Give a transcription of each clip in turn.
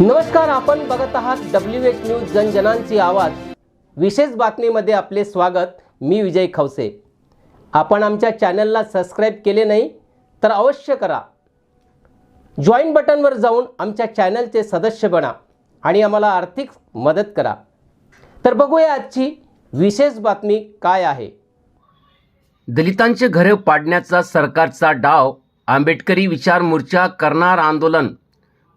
नमस्कार आपण बघत आहात डब्ल्यू एच न्यूज जनजनांची आवाज. विशेष बातमीमध्ये आपले स्वागत मी विजय खवसे. आपण आमच्या चॅनलला सबस्क्राईब केले नाही तर अवश्य करा. जॉईन बटनवर जाऊन आमच्या चॅनलचे सदस्य बना आणि आम्हाला आर्थिक मदत करा. तर बघूया आजची विशेष बातमी काय आहे. दलितांचे घरे पाडण्याचा सरकारचा डाव आंबेडकरी विचार मोर्चा करणार आंदोलन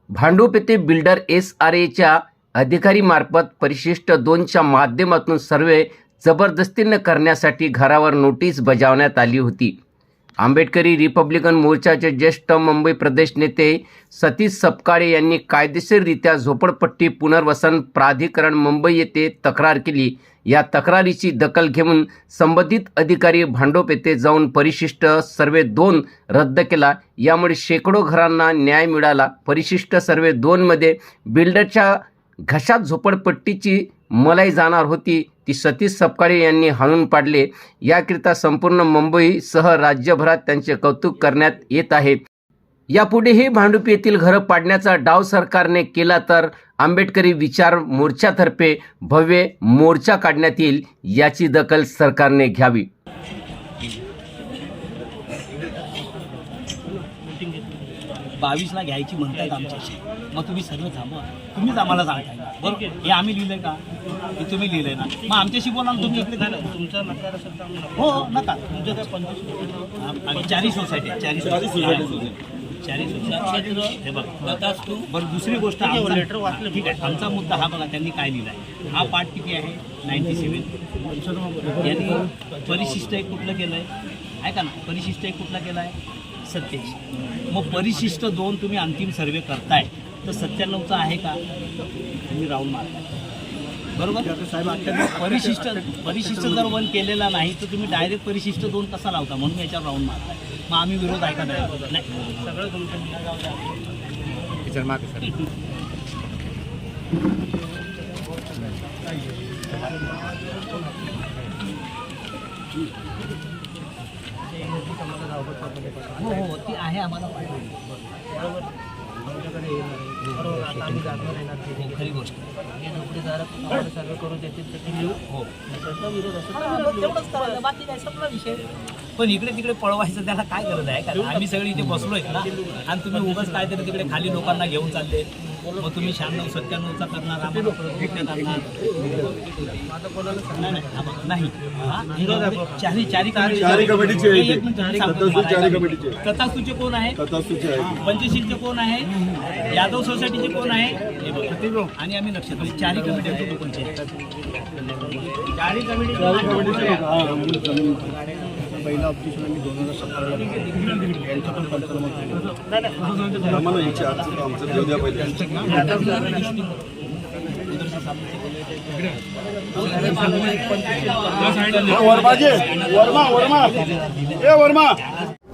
भांडूप येथे बिल्डर एस आर एच्या अधिकारीमार्फत परिशिष्ट दोनच्या माध्यमातून सर्वे जबरदस्तीनं करण्यासाठी घरावर नोटीस बजावण्यात आली होती. आंबेडकरी रिपब्लिकन मोर्चाचे ज्येष्ठ मुंबई प्रदेश नेते सतीश सपकाळे यांनी कायदेशीररित्या झोपडपट्टी पुनर्वसन प्राधिकरण मुंबई येथे तक्रार केली. या तक्रारीची दखल घेऊन संबंधित अधिकारी भांडोप येथे जाऊन परिशिष्ट सर्वे दोन रद्द केला. यामुळे शेकडो घरांना न्याय मिळाला. परिशिष्ट सर्वे दोनमध्ये बिल्डरच्या घशात झोपडपट्टीची मलाई जाणार होती. ती सतीश सपकाळे यांनी हाणून पाडले. याकरिता संपूर्ण मुंबईसह राज्यभरात त्यांचे कौतुक करण्यात येत आहे. यापुढेही भांडुप येथील घरं पाडण्याचा डाव सरकारने केला तर आंबेडकरी विचार मोर्चातर्फे भव्य मोर्चा काढण्यात येईल याची दखल सरकारने घ्यावी. बावीसला घ्यायची म्हणतायत आमच्याशी. मग तुम्ही सगळं थांबवा. तुम्हीच आम्हाला सांगताय. बरोबर? हे आम्ही लिहिलंय का? हे तुम्ही लिहिलंय ना. मग आमच्याशी बोला ना तुम्ही इकडे झालं तुमचा नकार असेल तर हो हो, नका तुमच्या काय पंचवीस आम्ही चारी सोसायटी आहे, चारी सोसायटी चारी सोसायटी हे बघा. बरं दुसरी गोष्ट लेटर वाचलं ठीक आहे. आमचा मुद्दा हा बघा त्यांनी काय लिहिलाय? हा पाठ किती आहे? नाईन्टी सेवन यांनी परिशिष्ट एक कुठलं केलंय ऐका ना? परिशिष्ट एक कुठला केलाय सत्याऐंशी मग परिशिष्ट दोन तुम्ही अंतिम सर्वे करताय तर सत्त्याण्णवचा आहे का? तुम्ही राऊंड मारताय बरोबर? परिशिष्ट परिशिष्ट जर वन केलेला नाही तर तुम्ही डायरेक्ट परिशिष्ट दोन कसा लावता? म्हणून याच्यावर राऊंड मारताय मग आम्ही विरोध ऐका नाही नाही. सगळं हो हो ती आहे आम्हाला पाहिजे. बरोबर. बरोबर आता आम्ही जागेवर येणार ते खरी गोष्ट. हे नोकरीदार आम्हाला सर्व करू देतील तर ते लिहू. हो. त्याचा विरोध असेल तेवढंच करायचं. बाकी काय संपला विषय. पण इकडे तिकडे पळवायचं त्याला काय गरज आहे? कारण आम्ही सगळे इथे बसलोय ना. आणि तुम्ही उगाच काहीतरी तिकडे खाली लोकांना घेऊन चालले. मग तुम्ही शहाण्णव सत्त्याण्णवचा करणार आम्हाला परत भेटणे करणार नाही, नाही थांबा. नाही? चारी चारी चारी कमिटीचे आहे ते. एक मिनिट, मी सांगतो तथास्तु चारी तुम्हाला. कमिटीचे. तथास्तुचे कोण आहे? पंचशीलचे कोण आहे? यादव सोसायटीचे कोण आहे. आणि आम्ही लक्ष देऊ. चारी कमिटी कोणते चारी पहिला ऑप्टिशन आम्ही दोन हजार सतराला यांचं पण पंचनामा आम्हाला विचार आमचं देऊ द्या पहिले.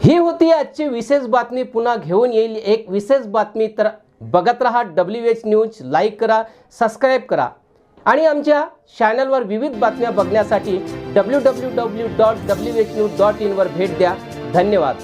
ही होती आजची विशेष बातमी. पुन्हा घेऊन येईल एक विशेष बातमी. तर बघत रहा डब्ल्यू एच न्यूज लाईक करा सबस्क्राईब करा. आणि आमच्या चॅनलवर विविध बातम्या बघण्यासाठी W W W dot W H news dot इनवर भेट द्या. धन्यवाद.